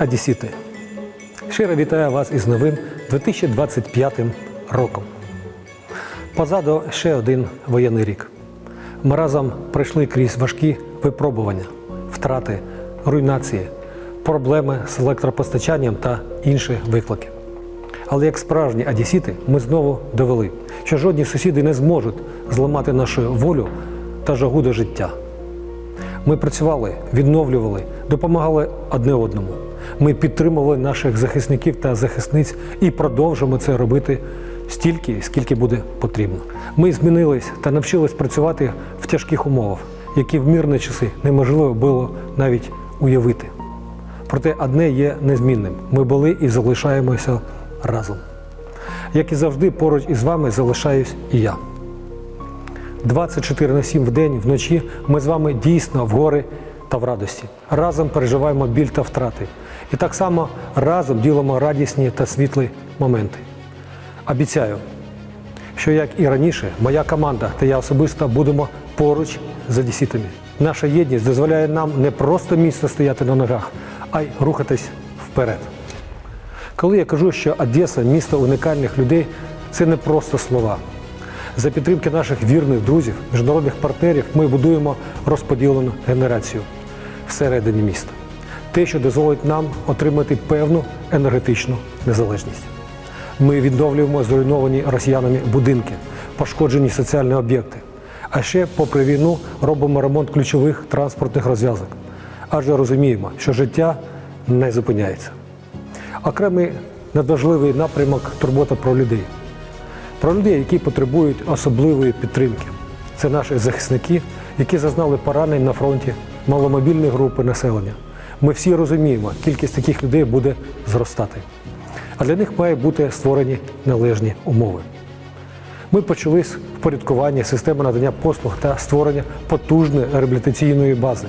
Одесіти! Щиро вітаю вас із новим 2025 роком. Позаду ще один воєнний рік. Ми разом пройшли крізь важкі випробування, втрати, руйнації, проблеми з електропостачанням та інші виклики. Але як справжні одесіти ми знову довели, що жодні сусіди не зможуть зламати нашу волю та жагу до життя. Ми працювали, відновлювали, допомагали одне одному. Ми підтримували наших захисників та захисниць і продовжимо це робити стільки, скільки буде потрібно. Ми змінились та навчились працювати в тяжких умовах, які в мирні часи неможливо було навіть уявити. Проте одне є незмінним: ми були і залишаємося разом. Як і завжди, поруч із вами залишаюсь і я. 24 на 7 в день, вночі ми з вами дійсно в гори та в радості. Разом переживаємо біль та втрати. І так само разом ділимо радісні та світлі моменти. Обіцяю, що як і раніше, моя команда та я особисто будемо поруч з одеситами. Наша єдність дозволяє нам не просто міцно стояти на ногах, а й рухатись вперед. Коли я кажу, що Одеса місто унікальних людей, це не просто слова. За підтримки наших вірних друзів, міжнародних партнерів, ми будуємо розподілену генерацію всередині міста. Те, що дозволить нам отримати певну енергетичну незалежність. Ми відновлюємо зруйновані росіянами будинки, пошкоджені соціальні об'єкти. А ще, попри війну, робимо ремонт ключових транспортних розв'язок. Адже розуміємо, що життя не зупиняється. Окремий надважливий напрямок турбота про людей. Про людей, які потребують особливої підтримки. Це наші захисники, які зазнали поранень на фронті, маломобільні групи населення. Ми всі розуміємо, кількість таких людей буде зростати. А для них має бути створені належні умови. Ми почали з впорядкування системи надання послуг та створення потужної реабілітаційної бази.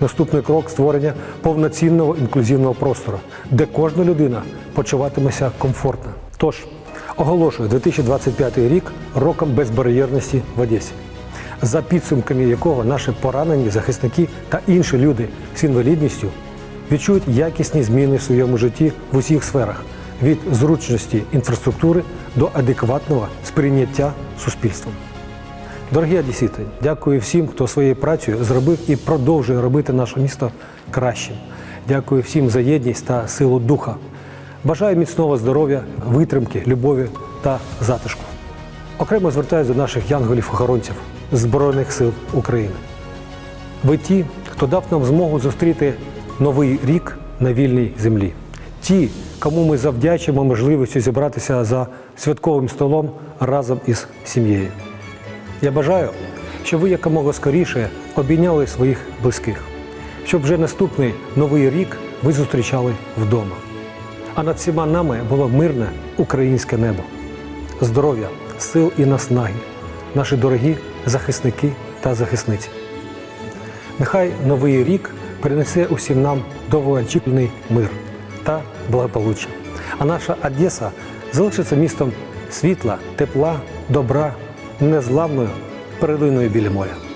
Наступний крок створення повноцінного інклюзивного простору, де кожна людина почуватиметься комфортно. Тож оголошую 2025 рік роком безбар'єрності в Одесі, за підсумками якого наші поранені захисники та інші люди з інвалідністю відчують якісні зміни в своєму житті в усіх сферах від зручності інфраструктури до адекватного сприйняття суспільством. Дорогі одесіти, дякую всім, хто своєю працею зробив і продовжує робити наше місто кращим. Дякую всім за єдність та силу духа. Бажаю міцного здоров'я, витримки, любові та затишку. Окремо звертаюся до наших янголів-охоронців Збройних сил України. Ви ті, хто дав нам змогу зустріти новий рік на вільній землі. Ті, кому ми завдячимо можливістю зібратися за святковим столом разом із сім'єю. Я бажаю, щоб ви якомога скоріше обійняли своїх близьких, щоб вже наступний новий рік ви зустрічали вдома. А над всіма нами було мирне українське небо, здоров'я, сил і наснаги, наші дорогі захисники та захисниці. Нехай новий рік принесе усім нам довгоочікуваний мир та благополуччя. А наша Одеса залишиться містом світла, тепла, добра, незламною перелиною біля моря.